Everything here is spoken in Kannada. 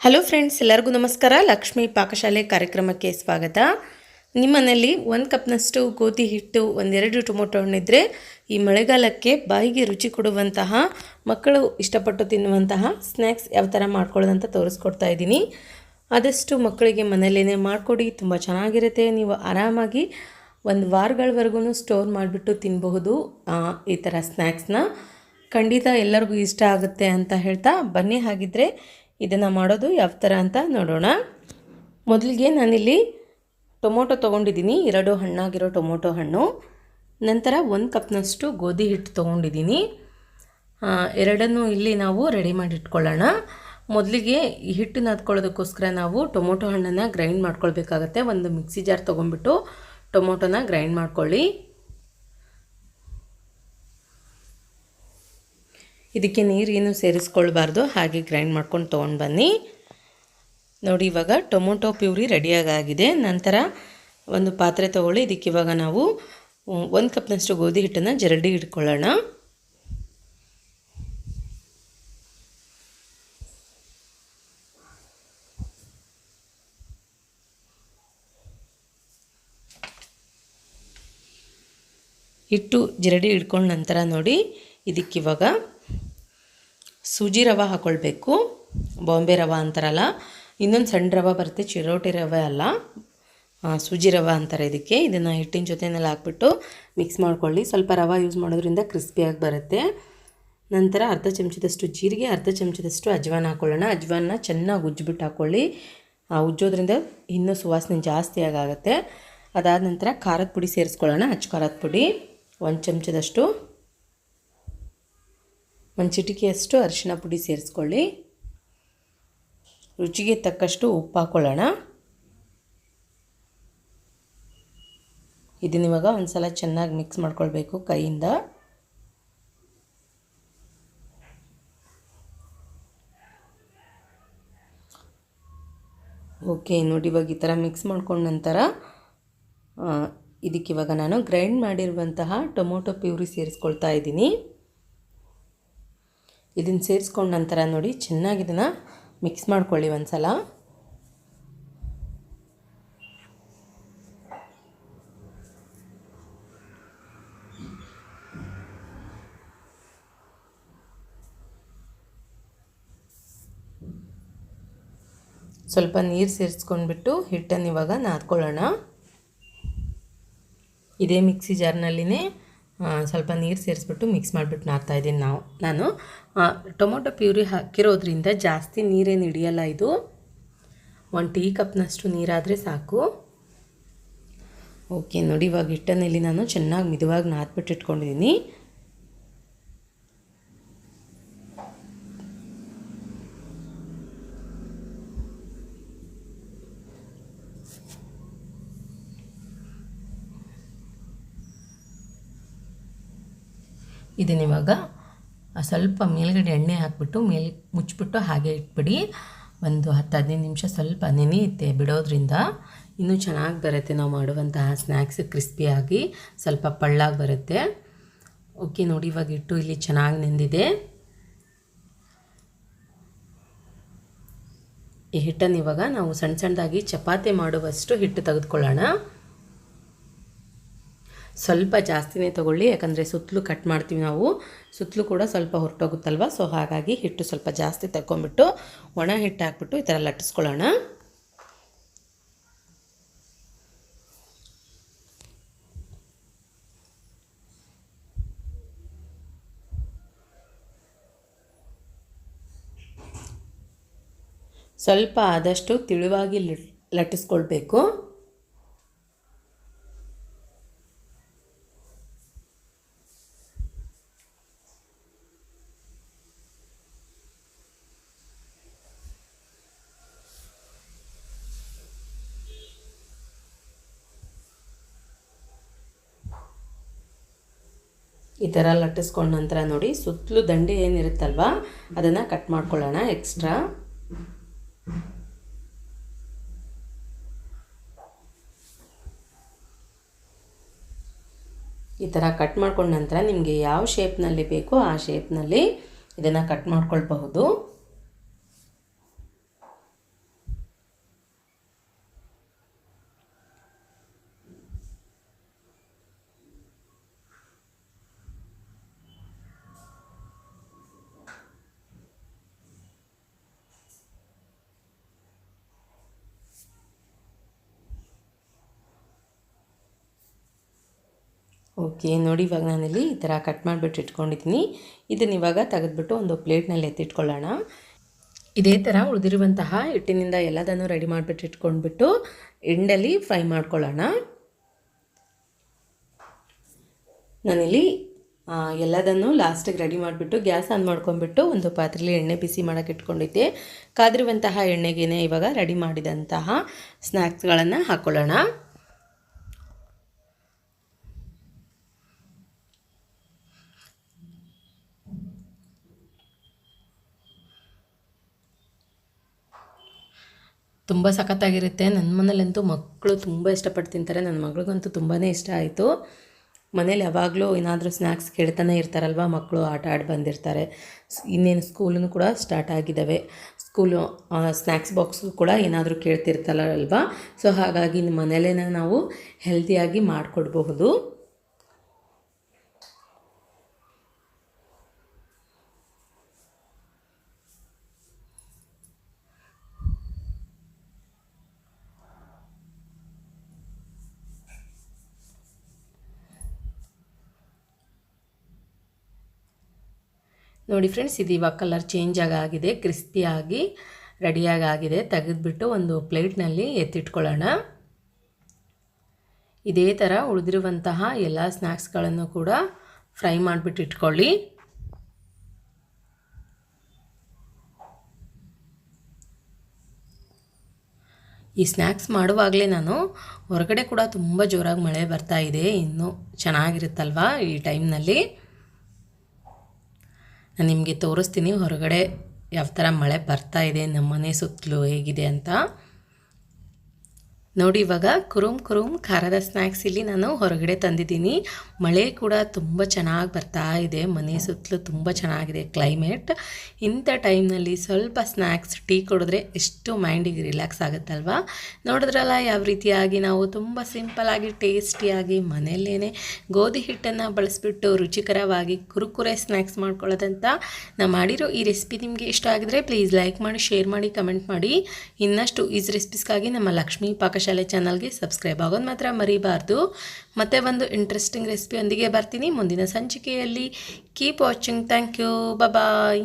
ಹಲೋ ಫ್ರೆಂಡ್ಸ್ ಎಲ್ಲರಿಗೂ ನಮಸ್ಕಾರ. ಲಕ್ಷ್ಮೀ ಪಾಕಶಾಲೆ ಕಾರ್ಯಕ್ರಮಕ್ಕೆ ಸ್ವಾಗತ. ನಿಮ್ಮನೇಲಿ ಒಂದು ಕಪ್ನಷ್ಟು ಗೋಧಿ ಹಿಟ್ಟು, ಒಂದೆರಡು ಟೊಮೊಟೊ ಹಣ್ಣಿದ್ರೆ ಈ ಮಳೆಗಾಲಕ್ಕೆ ಬಾಯಿಗೆ ರುಚಿ ಕೊಡುವಂತಹ, ಮಕ್ಕಳು ಇಷ್ಟಪಟ್ಟು ತಿನ್ನುವಂತಹ ಸ್ನ್ಯಾಕ್ಸ್ ಯಾವ ಥರ ಮಾಡ್ಕೊಳ್ಳೋದಂತ ತೋರಿಸ್ಕೊಡ್ತಾ ಇದ್ದೀನಿ. ಆದಷ್ಟು ಮಕ್ಕಳಿಗೆ ಮನೆಯಲ್ಲೇ ಮಾಡಿಕೊಡಿ, ತುಂಬ ಚೆನ್ನಾಗಿರುತ್ತೆ. ನೀವು ಆರಾಮಾಗಿ ಒಂದು ವಾರಗಳವರೆಗೂ ಸ್ಟೋರ್ ಮಾಡಿಬಿಟ್ಟು ತಿನ್ನಬಹುದು ಈ ಥರ ಸ್ನ್ಯಾಕ್ಸ್ನ ಖಂಡಿತ ಎಲ್ಲರಿಗೂ ಇಷ್ಟ ಆಗುತ್ತೆ ಅಂತ ಹೇಳ್ತಾ, ಬನ್ನಿ ಹಾಗಿದ್ರೆ ಇದನ್ನು ಮಾಡೋದು ಯಾವ ಥರ ಅಂತ ನೋಡೋಣ. ಮೊದಲಿಗೆ ನಾನಿಲ್ಲಿ ಟೊಮೊಟೊ ತೊಗೊಂಡಿದ್ದೀನಿ. ಎರಡು ಹಣ್ಣಾಗಿರೋ ಟೊಮೊಟೊ ಹಣ್ಣು. ನಂತರ ಒಂದು ಕಪ್ನಷ್ಟು ಗೋಧಿ ಹಿಟ್ಟು ತೊಗೊಂಡಿದ್ದೀನಿ. ಎರಡನ್ನೂ ಇಲ್ಲಿ ನಾವು ರೆಡಿ ಮಾಡಿ ಇಟ್ಕೊಳ್ಳೋಣ. ಮೊದಲಿಗೆ ಈ ಹಿಟ್ಟು ನಾದ್ಕೊಳ್ಳೋದಕ್ಕೋಸ್ಕರ ನಾವು ಟೊಮೊಟೊ ಹಣ್ಣನ್ನು ಗ್ರೈಂಡ್ ಮಾಡ್ಕೊಳ್ಬೇಕಾಗತ್ತೆ. ಒಂದು ಮಿಕ್ಸಿ ಜಾರ್ ತೊಗೊಂಡ್ಬಿಟ್ಟು ಟೊಮೊಟೊನ ಗ್ರೈಂಡ್ ಮಾಡ್ಕೊಳ್ಳಿ. ಇದಕ್ಕೆ ನೀರೇನು ಸೇರಿಸ್ಕೊಳ್ಬಾರ್ದು. ಹಾಗೆ ಗ್ರೈಂಡ್ ಮಾಡ್ಕೊಂಡು ತೊಗೊಂಡು ಬನ್ನಿ. ನೋಡಿ, ಇವಾಗ ಟೊಮೊಟೊ ಪ್ಯೂರಿ ರೆಡಿಯಾಗಿದೆ ನಂತರ ಒಂದು ಪಾತ್ರೆ ತೊಗೊಳ್ಳಿ. ಇದಕ್ಕೆ ಇವಾಗ ನಾವು ಒಂದು ಕಪ್ನಷ್ಟು ಗೋಧಿ ಹಿಟ್ಟನ್ನು ಜರಡಿ ಇಟ್ಕೊಳ್ಳೋಣ. ಹಿಟ್ಟು ಜರಡಿ ಇಟ್ಕೊಂಡ ನಂತರ ನೋಡಿ ಇದಕ್ಕಿವಾಗ ಸೂಜಿ ರವೆ ಹಾಕ್ಕೊಳ್ಬೇಕು ಬಾಂಬೆ ರವೆ ಅಂತಾರಲ್ಲ, ಇನ್ನೊಂದು ಸಣ್ಣ ರವೆ ಬರುತ್ತೆ, ಚಿರೋಟಿ ರವೆ ಅಲ್ಲ. ಸೂಜಿ ರವೆ ಅಂತಾರೆ ಇದಕ್ಕೆ. ಇದನ್ನು ಹಿಟ್ಟಿನ ಜೊತೆನಲ್ಲಿ ಹಾಕ್ಬಿಟ್ಟು ಮಿಕ್ಸ್ ಮಾಡ್ಕೊಳ್ಳಿ. ಸ್ವಲ್ಪ ರವೆ ಯೂಸ್ ಮಾಡೋದ್ರಿಂದ ಕ್ರಿಸ್ಪಿಯಾಗಿ ಬರುತ್ತೆ. ನಂತರ ಅರ್ಧ ಚಮಚದಷ್ಟು ಜೀರಿಗೆ, ಅರ್ಧ ಚಮಚದಷ್ಟು ಅಜ್ವಾನ ಹಾಕ್ಕೊಳ್ಳೋಣ ಅಜ್ವಾನ ಚೆನ್ನಾಗಿ ಉಜ್ಜಿಬಿಟ್ಟು ಹಾಕ್ಕೊಳ್ಳಿ ಉಜ್ಜೋದ್ರಿಂದ ಇನ್ನೂ ಸುವಾಸನೆ ಜಾಸ್ತಿ ಆಗುತ್ತೆ ಅದಾದ ನಂತರ ಖಾರದ ಪುಡಿ ಸೇರಿಸ್ಕೊಳ್ಳೋಣ. ಅಚ್ಚ ಖಾರದ ಪುಡಿ, ಒಂದು ಚಮಚದಷ್ಟು ಒಂದು ಚಿಟಿಕೆಯಷ್ಟು ಅರಿಶಿಣ ಪುಡಿ ಸೇರಿಸ್ಕೊಳ್ಳಿ. ರುಚಿಗೆ ತಕ್ಕಷ್ಟು ಉಪ್ಪು ಹಾಕ್ಕೊಳ್ಳೋಣ ಇದನ್ನ ಇವಾಗ ಒಂದು ಸಲ ಚೆನ್ನಾಗಿ ಮಿಕ್ಸ್ ಮಾಡ್ಕೊಳ್ಬೇಕು ಕೈಯಿಂದ. ಓಕೆ, ನೋಡಿ ಇವಾಗ ಈ ಥರ ಮಿಕ್ಸ್ ಮಾಡ್ಕೊಂಡ ನಂತರ ಇದಕ್ಕಿವಾಗ ನಾನು ಗ್ರೈಂಡ್ ಮಾಡಿರುವಂತಹ ಟೊಮೊಟೊ ಪ್ಯೂರಿ ಸೇರಿಸ್ಕೊಳ್ತಾ ಇದ್ದೀನಿ. ಇದನ್ನು ಸೇರಿಸ್ಕೊಂಡ ನಂತರ ನೋಡಿ, ಚೆನ್ನಾಗಿ ಇದನ್ನು ಮಿಕ್ಸ್ ಮಾಡ್ಕೊಳ್ಳಿ ಒಂದು ಸಲ ಸ್ವಲ್ಪ ನೀರು ಸೇರಿಸ್ಕೊಂಡ್ಬಿಟ್ಟು ಹಿಟ್ಟನ್ನು ಇವಾಗ ನಾದ್ಕೊಳ್ಳೋಣ. ಇದೇ ಮಿಕ್ಸಿ ಜಾರ್ನಲ್ಲಿನೇ ಸ್ವಲ್ಪ ನೀರು ಸೇರಿಸ್ಬಿಟ್ಟು ಮಿಕ್ಸ್ ಮಾಡಿಬಿಟ್ಟು ನಾರ್ತಾ ಇದ್ದೀನಿ ನಾವು. ನಾನು ಟೊಮೊಟೊ ಪ್ಯೂರಿ ಹಾಕಿರೋದ್ರಿಂದ ಜಾಸ್ತಿ ನೀರೇನು ಹಿಡಿಯಲ್ಲ ಇದು. ಒಂದು ಟೀ ಕಪ್ನಷ್ಟು ನೀರಾದರೆ ಸಾಕು. ಓಕೆ ನೋಡಿ ಇವಾಗ ಹಿಟ್ಟನಲ್ಲಿ ನಾನು ಚೆನ್ನಾಗಿ ಮಿದುವಾಗಿ ನಾದ್ಬಿಟ್ಟು ಇಟ್ಕೊಂಡಿದ್ದೀನಿ ಇದನ್ನಿವಾಗ ಸ್ವಲ್ಪ ಮೇಲ್ಗಡೆ ಎಣ್ಣೆ ಹಾಕ್ಬಿಟ್ಟು ಮೇಲ್, ಮುಚ್ಚಿಬಿಟ್ಟು ಹಾಗೆ ಇಟ್ಬಿಡಿ. ಒಂದು ಹತ್ತು ಹದಿನೈದು ನಿಮಿಷ ಸ್ವಲ್ಪ ನೆನೆಯುತ್ತೆ ಬಿಡೋದ್ರಿಂದ ಇನ್ನೂ ಚೆನ್ನಾಗಿ ಬರುತ್ತೆ ನಾವು ಮಾಡುವಂತಹ ಸ್ನ್ಯಾಕ್ಸ್ ಕ್ರಿಸ್ಪಿಯಾಗಿ ಸ್ವಲ್ಪ ಪಳ್ಳಾಗಿ ಬರುತ್ತೆ. ಓಕೆ ನೋಡಿ ಇವಾಗ ಹಿಟ್ಟು ಇಲ್ಲಿ ಚೆನ್ನಾಗಿ ನೆಂದಿದೆ. ಈ ಹಿಟ್ಟನ್ನು ಇವಾಗ ನಾವು ಸಣ್ಣ ಸಣ್ಣದಾಗಿ ಚಪಾತಿ ಮಾಡುವಷ್ಟು ಹಿಟ್ಟು ತೆಗೆದುಕೊಳ್ಳೋಣ. ಸ್ವಲ್ಪ ಜಾಸ್ತಿನೇ ತೊಗೊಳ್ಳಿ, ಯಾಕಂದರೆ ಸುತ್ತಲೂ ಕಟ್ ಮಾಡ್ತೀವಿ ನಾವು. ಸುತ್ತಲೂ ಕೂಡ ಸ್ವಲ್ಪ ಹೊರಟೋಗುತ್ತಲ್ವ? ಸೊ ಹಾಗಾಗಿ ಹಿಟ್ಟು ಸ್ವಲ್ಪ ಜಾಸ್ತಿ ತಗೊಂಬಿಟ್ಟು ಒಣ ಹಿಟ್ಟು ಹಾಕ್ಬಿಟ್ಟು ಈ ಥರ ಲಟ್ಟಿಸ್ಕೊಳ್ಳೋಣ. ಸ್ವಲ್ಪ ಆದಷ್ಟು ತಿಳುವಾಗಿ ಲಟ್, ಲಟ್ಟಿಸ್ಕೊಳ್ಬೇಕು. ಈ ಥರ ಲಟ್ಟಿಸ್ಕೊಂಡ ನಂತರ ನೋಡಿ ಸುತ್ತಲೂ ದಂಡೆ ಏನಿರುತ್ತಲ್ವ, ಅದನ್ನು ಕಟ್ ಮಾಡ್ಕೊಳ್ಳೋಣ ಎಕ್ಸ್ಟ್ರಾ ಈ ಥರ ಕಟ್ ಮಾಡ್ಕೊಂಡ ನಂತರ ನಿಮಗೆ ಯಾವ ಶೇಪ್ನಲ್ಲಿ ಬೇಕೋ ಆ ಶೇಪ್ನಲ್ಲಿ ಇದನ್ನು ಕಟ್ ಮಾಡ್ಕೊಳ್ಬಹುದು. ಓಕೆ, ನೋಡಿ ಇವಾಗ ನಾನಿಲ್ಲಿ ಈ ಥರ ಕಟ್ ಮಾಡಿಬಿಟ್ಟು ಇಟ್ಕೊಂಡಿದ್ದೀನಿ. ಇದನ್ನು ಇವಾಗ ತೆಗೆದುಬಿಟ್ಟು ಒಂದು ಪ್ಲೇಟ್ನಲ್ಲಿ ಎತ್ತಿಟ್ಕೊಳ್ಳೋಣ. ಇದೇ ಥರ ಉಳಿದಿರುವಂತಹ ಹಿಟ್ಟಿನಿಂದ ಎಲ್ಲದನ್ನು ರೆಡಿ ಮಾಡಿಬಿಟ್ಟು ಇಟ್ಕೊಂಡ್ಬಿಟ್ಟು ಎಂಡಲ್ಲಿ ಫ್ರೈ ಮಾಡ್ಕೊಳ್ಳೋಣ. ನಾನಿಲ್ಲಿ ಎಲ್ಲದನ್ನು ಲಾಸ್ಟಿಗೆ ರೆಡಿ ಮಾಡಿಬಿಟ್ಟು ಗ್ಯಾಸ್ ಆನ್ ಮಾಡ್ಕೊಂಡ್ಬಿಟ್ಟು ಒಂದು ಪಾತ್ರೆಯಲ್ಲಿ ಎಣ್ಣೆ ಬಿಸಿ ಮಾಡೋಕ್ಕೆ ಇಟ್ಕೊಂಡಿದ್ದೆ. ಕಾದಿರುವಂತಹ ಎಣ್ಣೆಗೇನೆ ಇವಾಗ ರೆಡಿ ಮಾಡಿದಂತಹ ಸ್ನ್ಯಾಕ್ಸ್ಗಳನ್ನು ಹಾಕ್ಕೊಳ್ಳೋಣ. ತುಂಬ ಸಖತ್ತಾಗಿರುತ್ತೆ. ನನ್ನ ಮನೇಲಂತೂ ಮಕ್ಕಳು ತುಂಬ ಇಷ್ಟಪಟ್ಟು ತಿಂತಾರೆ ನನ್ನ ಮಗಳಿಗಂತೂ ತುಂಬಾ ಇಷ್ಟ ಆಯಿತು. ಮನೇಲಿ ಯಾವಾಗಲೂ ಏನಾದರೂ ಸ್ನ್ಯಾಕ್ಸ್ ಕೇಳ್ತಾನೆ ಇರ್ತಾರಲ್ವ? ಮಕ್ಕಳು ಆಟ ಆಡಿ ಬಂದಿರ್ತಾರೆ. ಇನ್ನೇನು ಸ್ಕೂಲೂ ಕೂಡ ಸ್ಟಾರ್ಟ್ ಆಗಿದ್ದಾವೆ ಸ್ಕೂಲು ಸ್ನ್ಯಾಕ್ಸ್ ಬಾಕ್ಸು ಕೂಡ ಏನಾದರೂ ಕೇಳ್ತಿರ್ತಾರಲ್ವ? ಸೊ ಹಾಗಾಗಿ ಮನೇಲೇ ನಾವು ಹೆಲ್ದಿಯಾಗಿ ಮಾಡಿಕೊಡ್ಬಹುದು. ನೋಡಿ ಫ್ರೆಂಡ್ಸ್ ಇದು ಇವಾಗ ಕಲರ್ ಚೇಂಜ್ ಆಗಿದೆ ಕ್ರಿಸ್ಪಿಯಾಗಿ ರೆಡಿಯಾಗಿ ಆಗಿದೆ. ತೆಗೆದುಬಿಟ್ಟು ಒಂದು ಪ್ಲೇಟ್ನಲ್ಲಿ ಎತ್ತಿಟ್ಕೊಳ್ಳೋಣ. ಇದೇ ಥರ ಉಳಿದಿರುವಂತಹ ಎಲ್ಲ ಸ್ನ್ಯಾಕ್ಸ್ಗಳನ್ನು ಕೂಡ ಫ್ರೈ ಮಾಡಿಬಿಟ್ಟು ಇಟ್ಕೊಳ್ಳಿ. ಈ ಸ್ನ್ಯಾಕ್ಸ್ ಮಾಡುವಾಗಲೇ ನಾನು ಹೊರಗಡೆ ಕೂಡ ತುಂಬ ಜೋರಾಗಿ ಮಳೆ ಬರ್ತಾ ಇದೆ, ಇನ್ನೂ ಚೆನ್ನಾಗಿರುತ್ತಲ್ವಾ ಈ ಟೈಮ್ನಲ್ಲಿ ನಾನು ನಿಮಗೆ ತೋರಿಸ್ತೀನಿ ಹೊರಗಡೆ ಯಾವ ಥರ ಮಳೆ ಬರ್ತಾ ಇದೆ ನಮ್ಮ ಮನೆ ಸುತ್ತಲೂ ಹೇಗಿದೆ ಅಂತ. ನೋಡಿ ಇವಾಗ ಕುರುಮ್ ಕುರುಮ್ ಖಾರದ ಸ್ನ್ಯಾಕ್ಸ್ ಇಲ್ಲಿ ನಾನು ಹೊರಗಡೆ ತಂದಿದ್ದೀನಿ. ಮಳೆ ಕೂಡ ತುಂಬ ಚೆನ್ನಾಗಿ ಬರ್ತಾ ಇದೆ. ಮನೆ ಸುತ್ತಲೂ ತುಂಬ ಚೆನ್ನಾಗಿದೆ ಕ್ಲೈಮೇಟ್ ಇಂಥ ಟೈಮ್ನಲ್ಲಿ ಸ್ವಲ್ಪ ಸ್ನ್ಯಾಕ್ಸ್ ಟೀ ಕುಡಿದ್ರೆ ಎಷ್ಟು ಮೈಂಡಿಗೆ ರಿಲ್ಯಾಕ್ಸ್ ಆಗುತ್ತಲ್ವ? ನೋಡಿದ್ರಲ್ಲ ಯಾವ ರೀತಿಯಾಗಿ ನಾವು ತುಂಬ ಸಿಂಪಲಾಗಿ ಟೇಸ್ಟಿಯಾಗಿ ಮನೆಯಲ್ಲೇ ಗೋಧಿ ಹಿಟ್ಟನ್ನು ಬಳಸಿಬಿಟ್ಟು ರುಚಿಕರವಾಗಿ ಕುರುಕುರೆ ಸ್ನ್ಯಾಕ್ಸ್ ಮಾಡ್ಕೊಳ್ಳೋದಂತ ನಾ ಮಾಡಿರೋ ಈ ರೆಸಿಪಿ ನಿಮಗೆ ಇಷ್ಟ ಆಗಿದ್ರೆ ಪ್ಲೀಸ್ ಲೈಕ್ ಮಾಡಿ ಶೇರ್ ಮಾಡಿ ಕಮೆಂಟ್ ಮಾಡಿ. ಇನ್ನಷ್ಟು ಈಸ್ ರೆಸಿಪೀಸ್ಗಾಗಿ ನಮ್ಮ ಲಕ್ಷ್ಮೀ ಪಾಕಶಾಲೆ ಚಾನಲ್ಗೆ ಸಬ್ಸ್ಕ್ರೈಬ್ ಆಗೋದು ಮಾತ್ರ ಮರಿಬಾರ್ದು. ಮತ್ತೆ ಒಂದು ಇಂಟ್ರೆಸ್ಟಿಂಗ್ ರೆಸಿಪಿಯೊಂದಿಗೆ ಬರ್ತೀನಿ. ಮುಂದಿನ ಸಂಚಿಕೆಯಲ್ಲಿ. Keep watching thank you bye